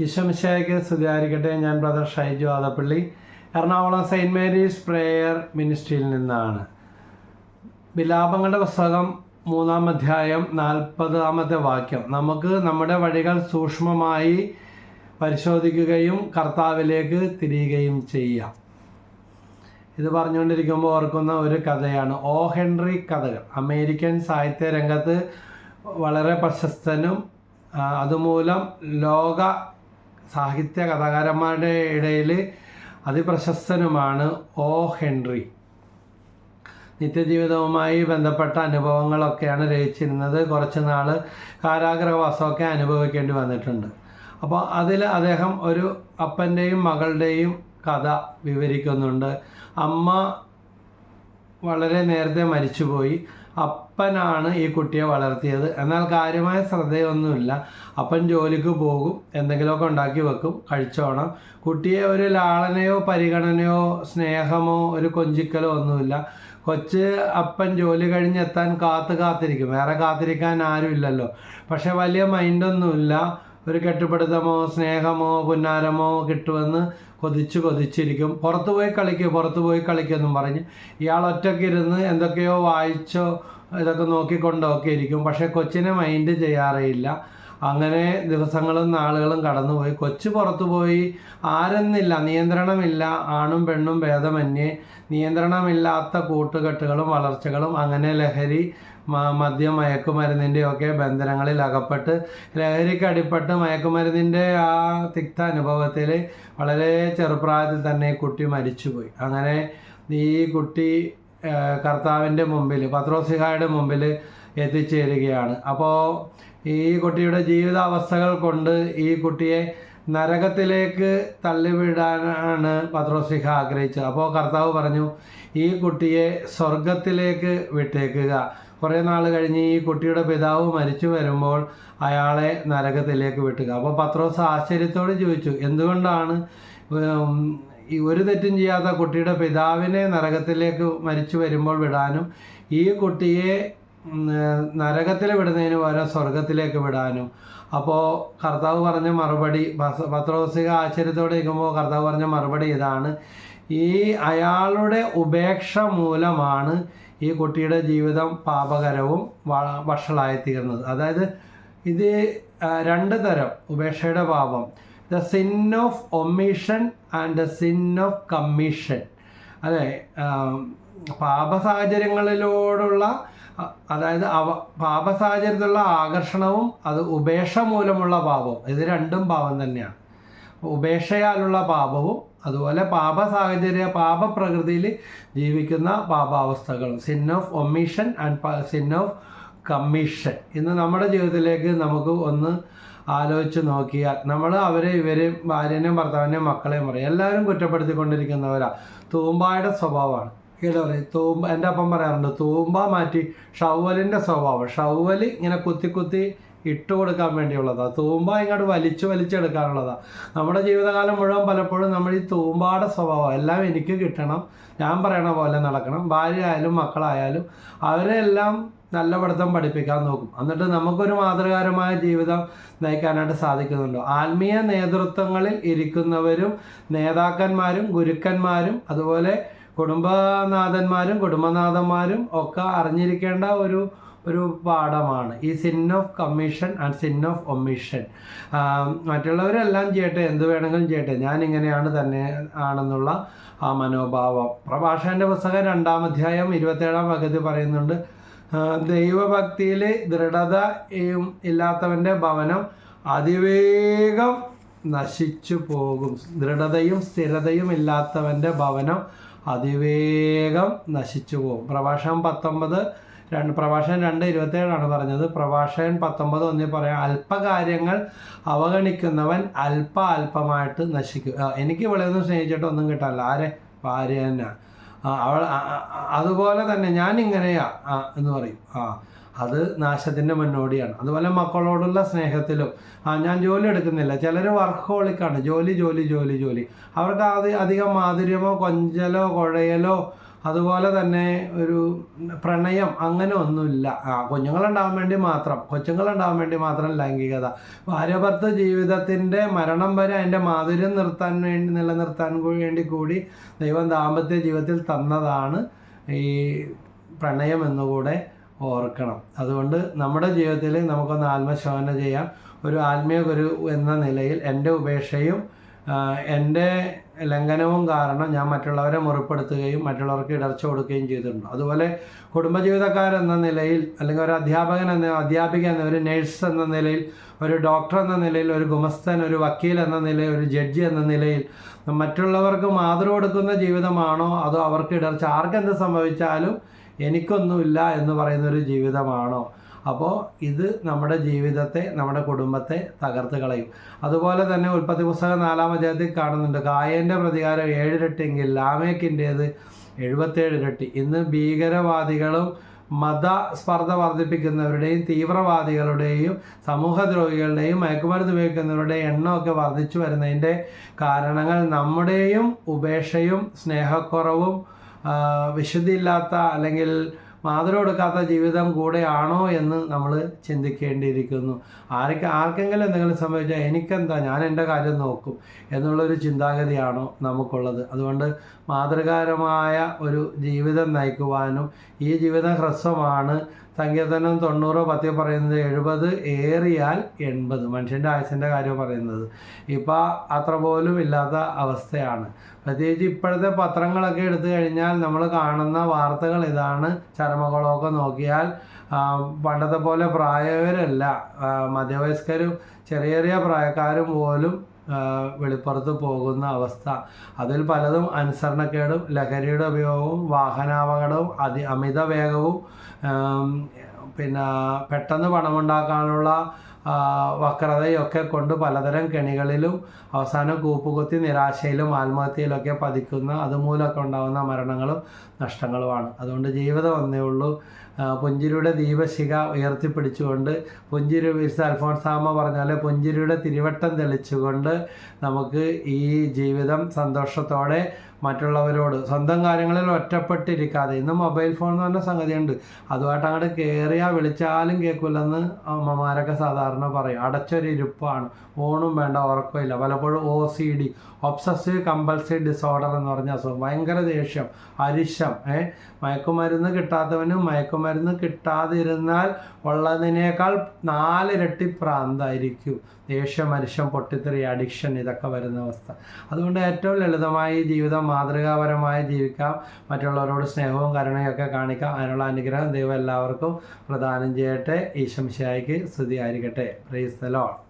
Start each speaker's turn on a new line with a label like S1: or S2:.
S1: ഈശോമിശായ്ക്ക് സ്തുതിയായിരിക്കട്ടെ. ഞാൻ brother Shaiju Adappally Ernakulam saint Mary's prayer മിനിസ്ട്രിയിൽ നിന്നാണ്. വിലാപങ്ങളുടെ പുസ്തകം മൂന്നാം അധ്യായം നാൽപ്പതാമത്തെ വാക്യം. നമുക്ക് നമ്മുടെ വഴികൾ സൂക്ഷ്മമായി പരിശോധിക്കുകയും കർത്താവിലേക്ക് തിരിയുകയും ചെയ്യാം. ഇത് പറഞ്ഞുകൊണ്ടിരിക്കുമ്പോൾ ഓർക്കുന്ന ഒരു കഥയാണ്. ഓ ഹെൻറി കഥകൾ. അമേരിക്കൻ സാഹിത്യ രംഗത്ത് വളരെ പ്രശസ്തനും അതുമൂലം ലോക സാഹിത്യ കഥാകാരന്മാരുടെ ഇടയിൽ അതിപ്രശസ്തനുമാണ് ഓ. ഹെൻറി. നിത്യജീവിതവുമായി ബന്ധപ്പെട്ട അനുഭവങ്ങളൊക്കെയാണ് രചിച്ചിരുന്നത്. കുറച്ച് നാൾ കാരാഗ്രഹവാസമൊക്കെ അനുഭവിക്കേണ്ടി വന്നിട്ടുണ്ട്. അപ്പോൾ അതിൽ അദ്ദേഹം ഒരു അപ്പന്റെയും മകളുടെയും കഥ വിവരിക്കുന്നുണ്ട്. അമ്മ വളരെ നേരത്തെ മരിച്ചുപോയി. അപ്പനാണ് ഈ കുട്ടിയെ വളർത്തിയത്. എന്നാൽ കാര്യമായ ശ്രദ്ധയൊന്നുമില്ല. അപ്പൻ ജോലിക്ക് പോകും എന്തെങ്കിലുമൊക്കെ ഉണ്ടാക്കി വെക്കും കഴിച്ചോണം. കുട്ടിയെ ഒരു ലാളനയോ പരിഗണനയോ സ്നേഹമോ ഒരു കൊഞ്ചിക്കലോ ഒന്നുമില്ല. കൊച്ച് അപ്പൻ ജോലി കഴിഞ്ഞെത്താൻ കാത്തു കാത്തിരിക്കും. വേറെ കാത്തിരിക്കാൻ ആരുമില്ലല്ലോ. പക്ഷെ വലിയ മൈൻഡൊന്നുമില്ല ഒരു കെട്ടിപ്പടുത്തമോ സ്നേഹമോ പുന്നാരമോ കിട്ടുമെന്ന് കൊതിച്ച് കൊതിച്ചിരിക്കും. പുറത്തു പോയി കളിക്കുക പുറത്തു പോയി കളിക്കുമെന്നും പറഞ്ഞ് ഇയാൾ ഒറ്റയ്ക്ക് ഇരുന്ന് എന്തൊക്കെയോ വായിച്ചോ ഇതൊക്കെ നോക്കിക്കൊണ്ടോ ഒക്കെ ഇരിക്കും. പക്ഷേ കൊച്ചിനെ മൈൻഡ് ചെയ്യാറേയില്ല. അങ്ങനെ ദിവസങ്ങളും നാളുകളും കടന്നുപോയി. കൊച്ചു പുറത്തു പോയി ആരെന്നില്ല നിയന്ത്രണമില്ല. ആണും പെണ്ണും ഭേദമന്യേ. നിയന്ത്രണമില്ലാത്ത കൂട്ടുകെട്ടുകളും വളർച്ചകളും അങ്ങനെ ലഹരി മ- മയക്കുമരുന്നിന്റെ ഒക്കെ ബന്ധനങ്ങളിൽ അകപ്പെട്ട് ലഹരിക്ക് അടിപ്പെട്ട് മയക്കുമരുന്നിന്റെ ആ തിക്ത അനുഭവത്തിൽ വളരെ ചെറുപ്രായത്തിൽ തന്നെ കുട്ടി മരിച്ചുപോയി. അങ്ങനെ ഈ കുട്ടി കർത്താവിന്റെ മുമ്പിൽ പത്രോസിഹായുടെ മുമ്പിൽ എത്തിച്ചേരുകയാണ്. അപ്പോൾ ഈ കുട്ടിയുടെ ജീവിതാവസ്ഥകൾ കൊണ്ട് ഈ കുട്ടിയെ നരകത്തിലേക്ക് തള്ളിവിടാനാണ് പത്രോസിഹ ആഗ്രഹിച്ചത്. അപ്പോൾ കർത്താവ് പറഞ്ഞു ഈ കുട്ടിയെ സ്വർഗത്തിലേക്ക് വിട്ടേക്കുക. കുറേ നാൾ കഴിഞ്ഞ് ഈ കുട്ടിയുടെ പിതാവ് മരിച്ചു വരുമ്പോൾ അയാളെ നരകത്തിലേക്ക് വിട്ടുക. അപ്പോൾ പത്രോസ് ആശ്ചര്യത്തോട് ചോദിച്ചു എന്തുകൊണ്ടാണ് ഈ ഒരു തെറ്റും ചെയ്യാത്ത കുട്ടിയുടെ പിതാവിനെ നരകത്തിലേക്ക് മരിച്ചു വരുമ്പോൾ വിടാനും ഈ കുട്ടിയെ നരകത്തിൽ വിടുന്നതിന് പകരം സ്വർഗത്തിലേക്ക് വിടാനും? അപ്പോൾ കർത്താവ് പറഞ്ഞ മറുപടി പത്രോസിക ആശ്ചര്യത്തോടെ ഇരിക്കുമ്പോൾ കർത്താവ് പറഞ്ഞ മറുപടി ഇതാണ്. ഈ അയാളുടെ ഉപേക്ഷ മൂലമാണ് ഈ കുട്ടിയുടെ ജീവിതം പാപകരവും വഷളായിത്തീർന്നത്. അതായത് ഇത് രണ്ട് തരം ഉപേക്ഷയുടെ പാപം. The sin of omission and the sin of commission അതെ പാപ സാഹചര്യങ്ങളിലോടുള്ള അതായത് അവ പാപ സാഹചര്യത്തിലുള്ള ആകർഷണവും അത് ഉപേക്ഷ മൂലമുള്ള പാപവും ഇത് രണ്ടും പാപം തന്നെയാണ്. ഉപേക്ഷയാലുള്ള പാപവും അതുപോലെ പാപ സാഹചര്യ പാപ പ്രകൃതിയിൽ ജീവിക്കുന്ന പാപാവസ്ഥകളും. Sin of omission and sin of commission ഇന്ന് നമ്മുടെ ജീവിതത്തിലേക്ക് നമുക്ക് ഒന്ന് ആലോചിച്ച് നോക്കിയാൽ നമ്മൾ അവരെ ഇവരെയും ഭാര്യനെയും ഭർത്താവിനെയും മക്കളെയും പറയും. എല്ലാവരും കുറ്റപ്പെടുത്തിക്കൊണ്ടിരിക്കുന്നവരാ. തൂമ്പായുടെ സ്വഭാവമാണ്. കേട്ടോ? പറയും. തൂമ്പ എന്റെ അപ്പം പറയാറുണ്ട് തൂമ്പ മാറ്റി ഷൗവലിന്റെ സ്വഭാവം. ഷൗവലി ഇങ്ങനെ കുത്തി കുത്തി ഇട്ട് കൊടുക്കാൻ വേണ്ടിയുള്ളതാണ് തൂമ്പ ഇങ്ങോട്ട് വലിച്ചു വലിച്ചെടുക്കാനുള്ളതാണ് നമ്മുടെ ജീവിതകാലം മുഴുവൻ പലപ്പോഴും നമ്മൾ ഈ തൂമ്പാടെ സ്വഭാവം എല്ലാം എനിക്ക് കിട്ടണം ഞാൻ പറയണ പോലെ നടക്കണം. ഭാര്യ ആയാലും മക്കളായാലും അവരെല്ലാം നല്ല പഠിത്തം പഠിപ്പിക്കാൻ നോക്കും. എന്നിട്ട് നമുക്കൊരു മാതൃകാരമായ ജീവിതം നയിക്കാനായിട്ട് സാധിക്കുന്നുണ്ടോ. ആത്മീയ നേതൃത്വങ്ങളിൽ ഇരിക്കുന്നവരും നേതാക്കന്മാരും ഗുരുക്കന്മാരും അതുപോലെ കുടുംബനാഥന്മാരും കുടുംബനാഥന്മാരും ഒക്കെ അറിഞ്ഞിരിക്കേണ്ട ഒരു ഒരു പാഠമാണ്. ഈ sin of commission and sin of omission മറ്റുള്ളവരെല്ലാം ചെയ്യട്ടെ എന്ത് വേണമെങ്കിലും ചെയ്യട്ടെ. ഞാൻ ഇങ്ങനെയാണ് തന്നെ ആണെന്നുള്ള ആ മനോഭാവം. പ്രഭാഷകന്റെ പുസ്തകം രണ്ടാം അധ്യായം ഇരുപത്തേഴാം പകുതി പറയുന്നുണ്ട് ദൈവഭക്തിയിൽ ദൃഢത ഇല്ലാത്തവന്റെ ഭവനം അതിവേഗം നശിച്ചു പോകും. ദൃഢതയും സ്ഥിരതയും ഇല്ലാത്തവന്റെ ഭവനം അതിവേഗം നശിച്ചു പോകും. പ്രഭാഷണം പത്തൊമ്പത് രണ്ട് പ്രഭാഷകൻ രണ്ട് ഇരുപത്തേഴാണ് പറഞ്ഞത്. പ്രഭാഷകൻ പത്തൊമ്പത് ഒന്നിൽ പറയാം അല്പകാര്യങ്ങൾ അവഗണിക്കുന്നവൻ അല്പ അല്പമായിട്ട് നശിക്കും. എനിക്ക് എനിക്ക് ഇവിടെ ഒന്നും കിട്ടാനില്ല. ആരെ? ഭാര്യ തന്നെ. അവൾ അതുപോലെ തന്നെ ഞാൻ ഇങ്ങനെയാ എന്ന് പറയും. ആ അത് നാശത്തിന്റെ മുന്നോടിയാണ്. അതുപോലെ മക്കളോടുള്ള സ്നേഹത്തിലും. ആ ഞാൻ ജോലി എടുക്കുന്നില്ല. ചിലർ വർക്കോളിക്കാണ് ജോലി ജോലി ജോലി ജോലി. അവർക്ക് അത് അധികം മാധുര്യമോ കൊഞ്ചലോ കുഴയലോ അതുപോലെ തന്നെ ഒരു പ്രണയം അങ്ങനെ ഒന്നുമില്ല. ആ കുഞ്ഞുങ്ങളുണ്ടാവാൻ വേണ്ടി മാത്രം കൊച്ചുങ്ങളുണ്ടാവാൻ വേണ്ടി മാത്രം ലൈംഗികത. ഭാര്യഭർത്ത ജീവിതത്തിന്റെ മരണം വരെ അതിന്റെ മാധുര്യം നിർത്താൻ വേണ്ടി നിലനിർത്താൻ വേണ്ടി കൂടി ദൈവം ദാമ്പത്യ ജീവിതത്തിൽ തന്നതാണ് ഈ പ്രണയം എന്നുകൂടെ ഓർക്കണം. അതുകൊണ്ട് നമ്മുടെ ജീവിതത്തിൽ നമുക്കൊന്ന് ആത്മശോധന ചെയ്യാം. ഒരു ആത്മീയ ഗുരു എന്ന നിലയിൽ എന്റെ ഉപേക്ഷയും എന്റെ ലംഘനവും കാരണം ഞാൻ മറ്റുള്ളവരെ മുറിപ്പെടുത്തുകയും മറ്റുള്ളവർക്ക് ഇടർച്ച കൊടുക്കുകയും ചെയ്തിട്ടുണ്ട്. അതുപോലെ കുടുംബജീവിതക്കാരെന്ന നിലയിൽ അല്ലെങ്കിൽ ഒരു അധ്യാപകൻ എന്ന അധ്യാപിക എന്ന ഒരു നേഴ്സ് എന്ന നിലയിൽ ഒരു ഡോക്ടർ എന്ന നിലയിൽ ഒരു ഗുമസ്തൻ ഒരു വക്കീൽ എന്ന നിലയിൽ ഒരു ജഡ്ജി എന്ന നിലയിൽ മറ്റുള്ളവർക്ക് മാതൃ കൊടുക്കുന്ന ജീവിതമാണോ അതോ അവർക്ക് ഇടർച്ച? ആർക്കെന്ത് സംഭവിച്ചാലും എനിക്കൊന്നുമില്ല എന്ന് പറയുന്ന ഒരു ജീവിതമാണോ? അപ്പോൾ ഇത് നമ്മുടെ ജീവിതത്തെ നമ്മുടെ കുടുംബത്തെ തകർത്ത് കളയും. അതുപോലെ തന്നെ ഉൽപ്പത്തി പുസ്തകം നാലാം അധ്യായത്തിൽ കാണുന്നുണ്ട്. കായന്റെ പ്രതികാരം ഏഴിരട്ടിയെങ്കിൽ ലാമേക്കിന്റേത് എഴുപത്തേഴ് ഇരട്ടി ഇന്ന് ഭീകരവാദികളും മതസ്പർദ്ധ വർദ്ധിപ്പിക്കുന്നവരുടെയും തീവ്രവാദികളുടെയും സമൂഹദ്രോഹികളുടെയും മയക്കുമരുന്ന് ഉപയോഗിക്കുന്നവരുടെയും എണ്ണമൊക്കെ വർദ്ധിച്ചു വരുന്നതിന്റെ കാരണങ്ങൾ നമ്മുടെയും ഉപേക്ഷയും സ്നേഹക്കുറവും വിശുദ്ധിയില്ലാത്ത അല്ലെങ്കിൽ മാതൃ കൊടുക്കാത്ത ജീവിതം കൂടെയാണോ എന്ന് നമ്മൾ ചിന്തിക്കേണ്ടിയിരിക്കുന്നു. ആർക്ക് ആർക്കെങ്കിലും എന്തെങ്കിലും സംഭവിച്ചാൽ എനിക്കെന്താ ഞാൻ എന്റെ കാര്യം നോക്കും എന്നുള്ളൊരു ചിന്താഗതിയാണോ നമുക്കുള്ളത്. അതുകൊണ്ട് മാതൃകാരമായ ഒരു ജീവിതം നയിക്കുവാനും ഈ ജീവിതം ഹ്രസ്വമാണ് സങ്കീർത്തനം തൊണ്ണൂറോ പത്തിയോ പറയുന്നത് എഴുപത് ഏറിയാൽ എൺപത്. മനുഷ്യന്റെ ആയുസിന്റെ കാര്യം പറയുന്നത്. ഇപ്പോൾ അത്ര പോലും ഇല്ലാത്ത അവസ്ഥയാണ്. പ്രത്യേകിച്ച് ഇപ്പോഴത്തെ പത്രങ്ങളൊക്കെ എടുത്തു കഴിഞ്ഞാൽ നമ്മൾ കാണുന്ന വാർത്തകൾ ഇതാണ്. ചരമകളൊക്കെ നോക്കിയാൽ പണ്ടത്തെ പോലെ പ്രായവരല്ല. മധ്യവയസ്കരും ചെറിയ ചെറിയ പ്രായക്കാരും പോലും വെളിപ്പുറത്ത് പോകുന്ന അവസ്ഥ. അതിൽ പലതും അനുസരണക്കേടും ലഹരിയുടെ ഉപയോഗവും വാഹനാപകടവും അതി അമിത വേഗവും പിന്നെ പെട്ടെന്ന് പണമുണ്ടാക്കാനുള്ള വക്രതയൊക്കെ കൊണ്ട് പലതരം കെണികളിലും അവസാനം കൂപ്പുകുത്തി നിരാശയിലും ആത്മഹത്യയിലൊക്കെ പതിക്കുന്ന അതുമൂലമൊക്കെ ഉണ്ടാകുന്ന മരണങ്ങളും നഷ്ടങ്ങളുമാണ്. അതുകൊണ്ട് ജീവിതം ഒന്നേ ഉള്ളൂ. പുഞ്ചിരിയുടെ ദീപശിഖ ഉയർത്തിപ്പിടിച്ചുകൊണ്ട് പുഞ്ചിരി വിശുദ്ധ അൽഫോൺസാമ പറഞ്ഞാൽ പുഞ്ചിരിയുടെ തിരുവട്ടം തെളിച്ചുകൊണ്ട് നമുക്ക് ഈ ജീവിതം സന്തോഷത്തോടെ മറ്റുള്ളവരോട്. സ്വന്തം കാര്യങ്ങളിൽ ഒറ്റപ്പെട്ടിരിക്കാതെ. ഇന്ന് മൊബൈൽ ഫോൺ എന്ന് പറഞ്ഞ സംഗതിയുണ്ട്. അതുമായിട്ട് അങ്ങോട്ട് കയറിയാൽ വിളിച്ചാലും കേൾക്കില്ലെന്ന് അമ്മമാരൊക്കെ സാധാരണ പറയും. അടച്ചൊരു ഇരിപ്പാണ് ഊണും വേണ്ട ഉറക്കമില്ല. പലപ്പോഴും O C D obsessive compulsive disorder എന്ന് പറഞ്ഞ അസുഖം. ഭയങ്കര ദേഷ്യം അരിശം ഏ? മയക്കുമരുന്ന് കിട്ടാത്തവനും മയക്കുമരുന്ന് കിട്ടാതിരുന്നാൽ ഉള്ളതിനേക്കാൾ നാലിരട്ടി പ്രാന്തായിരിക്കും. ദേഷ്യം അരിശം പൊട്ടിത്തെറി അഡിക്ഷൻ ഇതൊക്കെ വരുന്ന അവസ്ഥ. അതുകൊണ്ട് ഏറ്റവും ലളിതമായി ജീവിതം മാതൃകാപരമായി ജീവിക്കാം. മറ്റുള്ളവരോട് സ്നേഹവും കരുണയൊക്കെ കാണിക്കാം. അതിനുള്ള അനുഗ്രഹം ദൈവം എല്ലാവർക്കും പ്രദാനം ചെയ്യട്ടെ. ഈശംശയായിക്ക് സ്തുതി ആയിരിക്കട്ടെ പ്രൈസ് ദ ലോഡ്